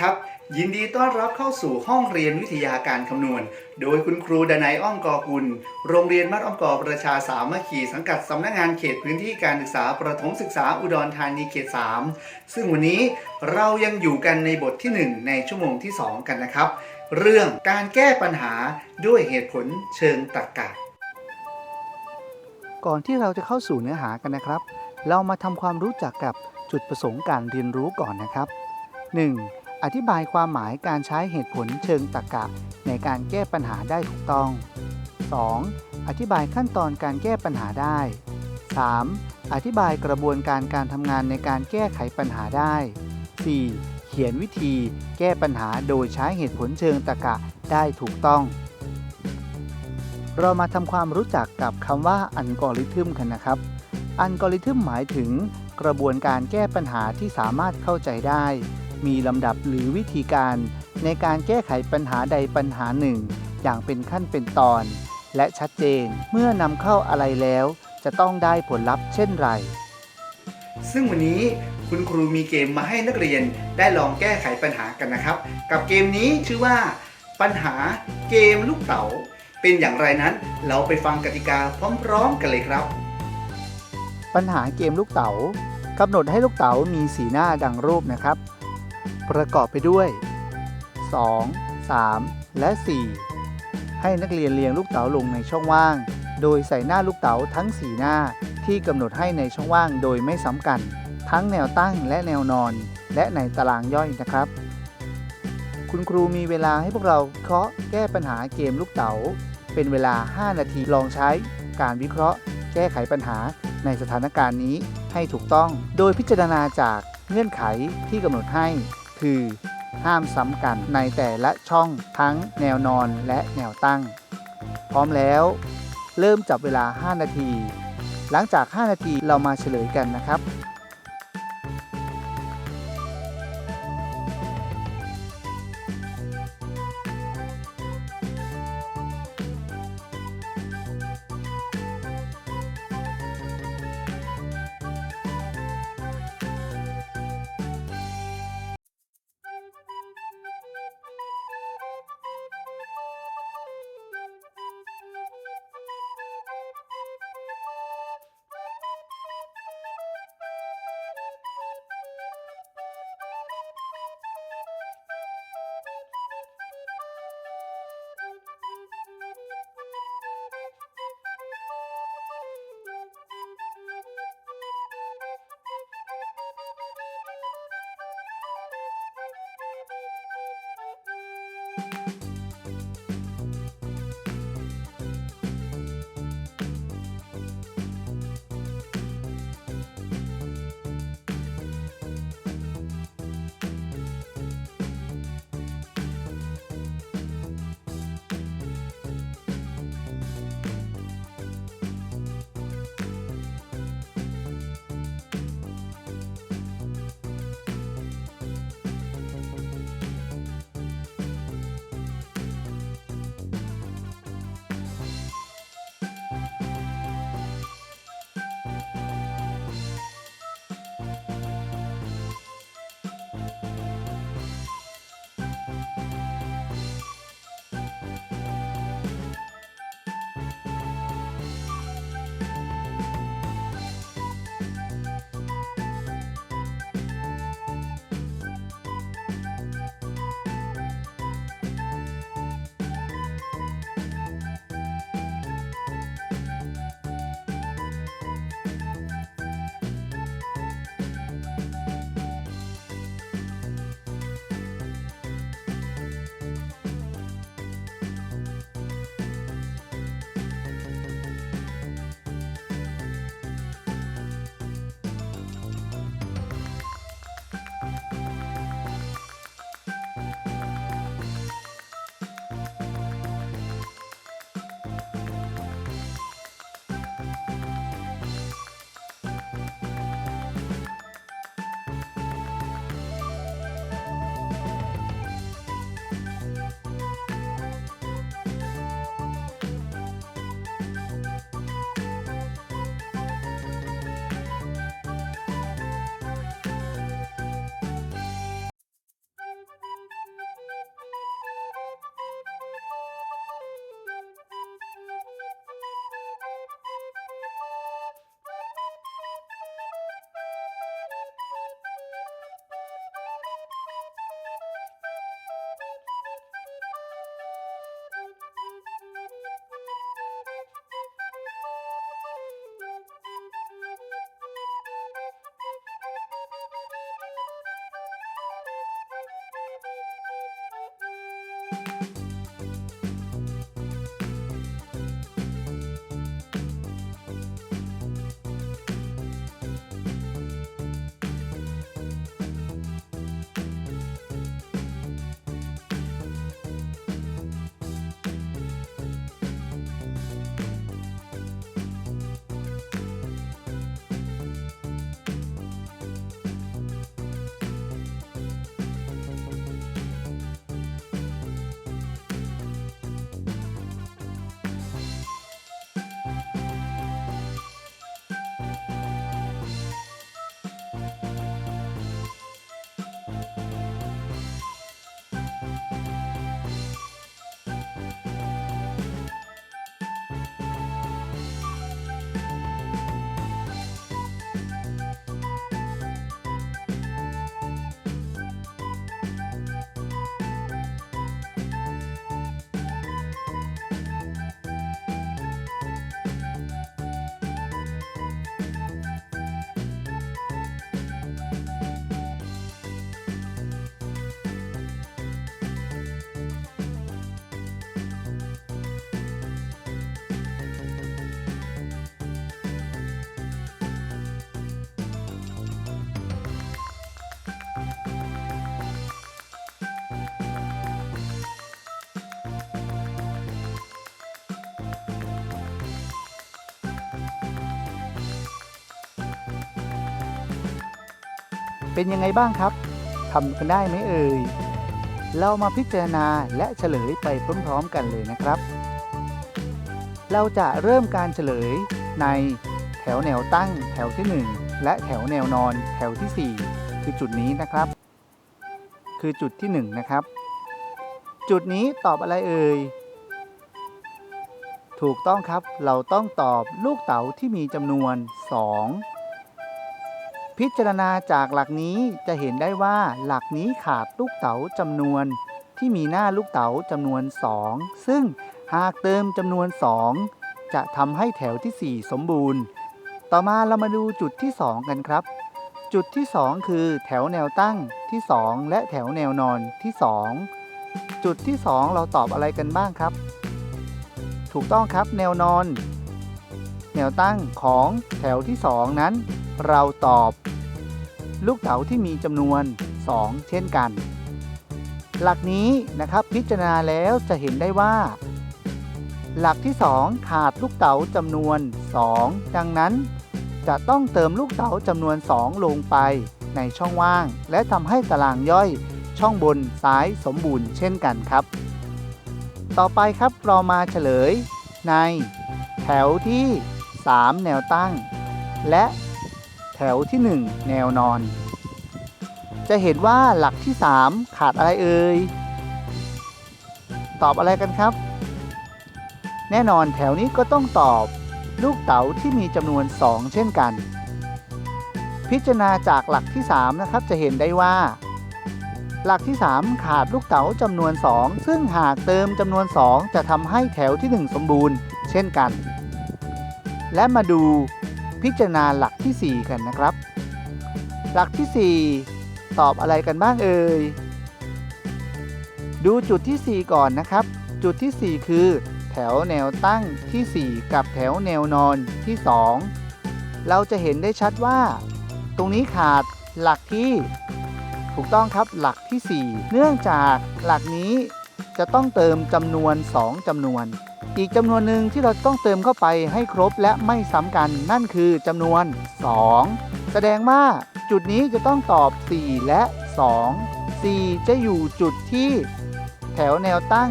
ครับ ยินดีต้อนรับเข้าสู่ห้องเรียนวิทยาการคำนวณ โดยคุณครูดนัยอ้อมกอกุล โรงเรียนมัดอ้อมกอประชาสามัคคีสังกัดสำนักงานเขตพื้นที่การศึกษาประถมศึกษาอุดรธานีเขต 3 ซึ่งวันนี้เรายังอยู่กันในบทที่ 1 ในชั่วโมงที่ 2 กันนะครับ เรื่องการแก้ปัญหาด้วยเหตุผลเชิงตรรกะก่อนที่เราจะเข้าสู่เนื้อหากันนะครับ เรามาทำความรู้จักกับจุดประสงค์การเรียนรู้ก่อนนะครับ 1. อธิบายความหมายการใช้เหตุผลเชิงตรรกะ ในการแก้ปัญหาได้ถูกต้อง 2. อธิบายขั้นตอนการแก้ปัญหาได้ 3. อธิบายกระบวนการการทำงานในการแก้ไขปัญหาได้ 4. เขียนวิธีแก้ปัญหาโดยใช้เหตุผลเชิงตรรกะได้ถูกต้อง เรามาทำความรู้จักกับคำว่าอัลกอริทึมกันนะครับ อัลกอริทึมหมายถึง กระบวนการแก้ปัญหาที่สามารถเข้าใจได้ มีลำดับหรือวิธีการในการแก้ไขปัญหาใดปัญหาหนึ่ง อย่างเป็นขั้นเป็นตอน และชัดเจนเมื่อนำเข้าอะไรแล้ว จะต้องได้ผลลัพธ์เช่นไร ซึ่งวันนี้คุณครูมีเกมมาให้นักเรียนได้ลองแก้ไขปัญหากันนะครับ กับเกมนี้ชื่อว่า ปัญหาเกมลูกเต๋าเป็นอย่างไรนั้น เราไปฟังกติกาพร้อมๆกันเลยครับ ปัญหาเกมลูกเต๋ากำหนดให้ลูกเต๋ามีสีหน้าดังรูปนะครับ ประกอบไปด้วย 2 3 และ 4 ให้นักเรียนเรียงลูกเต๋าลงในช่องว่าง โดยใส่หน้าลูกเต๋าทั้ง 4 หน้าที่กำหนดให้ในช่องว่างโดยไม่ซ้ำกัน ทั้งแนวตั้งและแนวนอน และในตารางย่อยนะครับ คุณครูมีเวลาให้พวกเราเคาะแก้ปัญหาเกมลูกเต๋า เป็นเวลา 5 นาทีลองใช้การวิเคราะห์ แก้ไขปัญหาในสถานการณ์นี้ให้ถูกต้อง โดยพิจารณาจากเงื่อนไขที่กำหนดให้ คือห้ามซ้ำกันในแต่ละช่องทั้งแนวนอนและแนวตั้ง พร้อมแล้ว เริ่มจับเวลา 5 นาที หลังจาก 5 นาทีเรามาเฉลยกันนะครับ เป็นยังไงบ้างครับทำกันได้ไหมเอ่ย เรามาพิจารณาและเฉลยไปพร้อมๆกันเลยนะครับ เราจะเริ่มการเฉลยในแถวแนวตั้งแถวที่ 1 และแถวแนวนอนแถวที่ 4 คือจุดนี้นะครับ คือจุดที่1นะครับ จุดนี้ตอบอะไรเอ่ย ถูกต้องครับ เราต้องตอบลูกเต๋าที่มีจำนวน 2 พิจารณาจากหลักนี้จะเห็นได้ว่าหลักนี้ขาดลูกเต๋าจำนวนที่มีหน้าลูกเต๋าจำนวน 2 ซึ่งหากเติมจำนวน 2 จะทำให้แถวทีสี่4 สมบูรณ์ ต่อมาเรามาดูจุดที่ 2 กันครับ จุดที่ 2 คือแถวแนวตั้งที่ 2 และแถวแนวนอนที่ 2 จุดที่ 2 เราตอบอะไรกันบ้างครับ ถูกต้องครับแนวนอน แนวตั้งของแถวที่ 2 นั้น เราตอบ ลูกเต๋าที่มีจำนวน 2 เช่นกัน หลักนี้นะครับพิจารณาแล้วจะเห็นได้ว่า หลักที่ 2 ขาดลูกเต๋าจำนวน 2 ดังนั้น จะต้องเติมลูกเต๋าจำนวน 2 ลงไปในช่องว่าง และทำให้ตารางย่อยช่องบนซ้ายสมบูรณ์เช่นกันครับ ต่อไปครับเรามาเฉลย ใน แถวที่ 3 แนวตั้ง และแถวที่ 1 แนวนอน จะเห็นว่าหลักที่ 3 ขาดอะไรเอ่ย ตอบอะไรกันครับ แน่นอนแถวนี้ก็ต้องตอบ ลูกเต๋าที่มีจำนวน 2 เช่นกัน พิจารณาจากหลักที่ 3 นะครับจะเห็นได้ว่า หลักที่ 3 ขาดลูกเต๋าจำนวน 2 ซึ่งหากเติมจำนวน 2 จะทำให้แถวที่ 1 สมบูรณ์ เช่นกัน และมาดูพิจารณาหลักที่ 4 กันนะครับ หลักที่ 4 ตอบอะไรกันบ้างเอ่ยดูจุดที่ 4 ก่อนนะครับ จุดที่ 4 คือ แถวแนวตั้งที่ 4 กับแถวแนวนอนที่ 2 เราจะเห็นได้ชัดว่า ตรงนี้ขาดหลักที่ ถูกต้องครับหลักที่ 4 เนื่องจากหลักนี้จะต้องเติมจำนวน 2จำนวน อีกจำนวนหนึ่งที่เราต้องเติมเข้าไปให้ครบและไม่ซ้ำกันนั่นคือจำนวน 2 แสดงว่าจุดนี้จะต้องตอบ 4 และ 2 4 จะอยู่จุดที่ แถวแนวตั้ง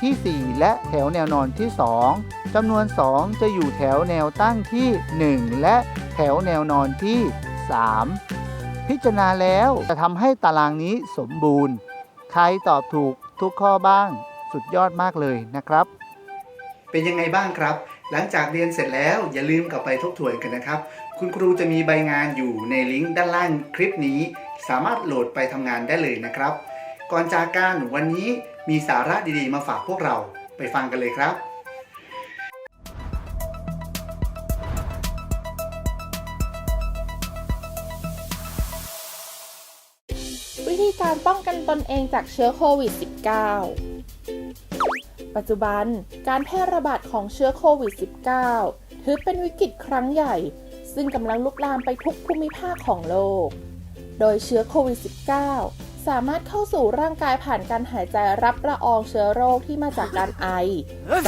ที่ 4 และแถวแนวนอนที่ 2จำนวน 2 จะอยู่แถวแนวตั้งที่ 1 และแถวแนวนอนที่ 3 พิจารณาแล้วจะทำให้ตารางนี้สมบูรณ์ ใครตอบถูกทุกข้อบ้างสุดยอดมากเลยนะครับ เป็นยังไงบ้างครับ หลังจากเรียนเสร็จแล้วอย่าลืมกลับไปทบทวนกันนะครับ คุณครูจะมีใบงานอยู่ในลิงก์ด้านล่างคลิปนี้ สามารถโหลดไปทำงานได้เลยนะครับ ก่อนจากการวันนี้ มีสาระดีๆมาฝากพวกเราไปฟังกันเลยครับ วิธีการป้องกันตนเองจากเชื้อโควิด -19 ปัจจุบันการแพร่ระบาดของเชื้อโควิด -19 ถือเป็นวิกฤตครั้งใหญ่ ซึ่งกำลังลุกลามไปทุกภูมิภาคของโลก โดยเชื้อโควิด -19 สามารถเข้าสู่ร่างกายผ่านการหายใจรับละอองเชื้อโรคที่มาจากการไอ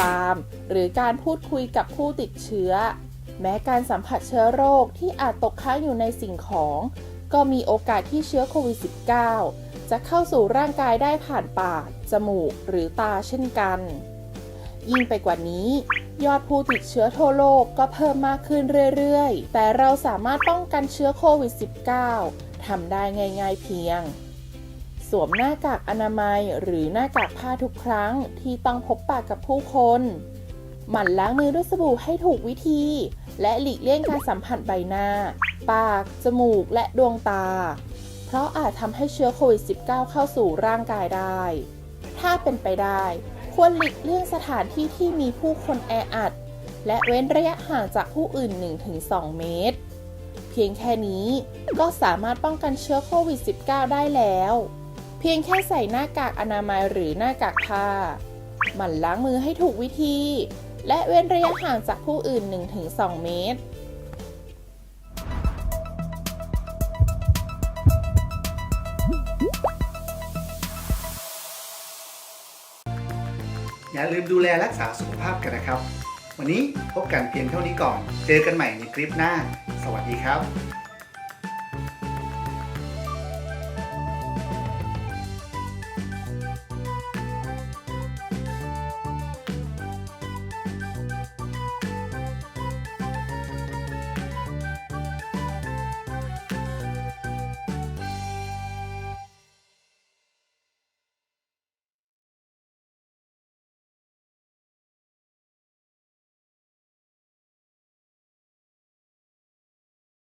จาม หรือการพูดคุยกับผู้ติดเชื้อ แม้การสัมผัสเชื้อโรคที่อาจตกค้างอยู่ในสิ่งของ ก็มีโอกาสที่เชื้อโควิด -19 จะเข้าสู่ร่างกายได้ผ่านปาก จมูก หรือตาเช่นกัน ยิ่งไปกว่านี้ ยอดผู้ติดเชื้อทั่วโลกก็เพิ่มมากขึ้นเรื่อยๆ แต่เราสามารถป้องกันเชื้อโควิด -19 ทำได้ง่าย ๆ เพียง สวมหน้ากากอนามัยหรือหน้ากากผ้าทุกครั้งที่ต้องพบปะกับผู้คน หมั่นล้างมือด้วยสบู่ให้ถูกวิธี และหลีกเลี่ยงการสัมผัสใบหน้า ปาก จมูก และดวงตา เพราะอาจทำให้เชื้อโควิด -19 เข้าสู่ร่างกายได้ ถ้าเป็นไปได้ ควรหลีกเลี่ยงสถานที่ที่มีผู้คนแออัด และเว้นระยะห่างจากผู้อื่น 1-2 เมตร เพียงแค่นี้ก็สามารถป้องกันเชื้อโควิด -19 ได้แล้ว เพียงแค่ใส่หน้ากากอนามัยหรือหน้ากากผ้า หมั่นล้างมือให้ถูกวิธี และเว้นระยะห่างจากผู้อื่น 1-2 เมตรอย่าลืมดูแลรักษาสุขภาพกันนะครับ วันนี้พบกันเพียงเท่านี้ก่อน เจอกันใหม่ในคลิปหน้า สวัสดีครับ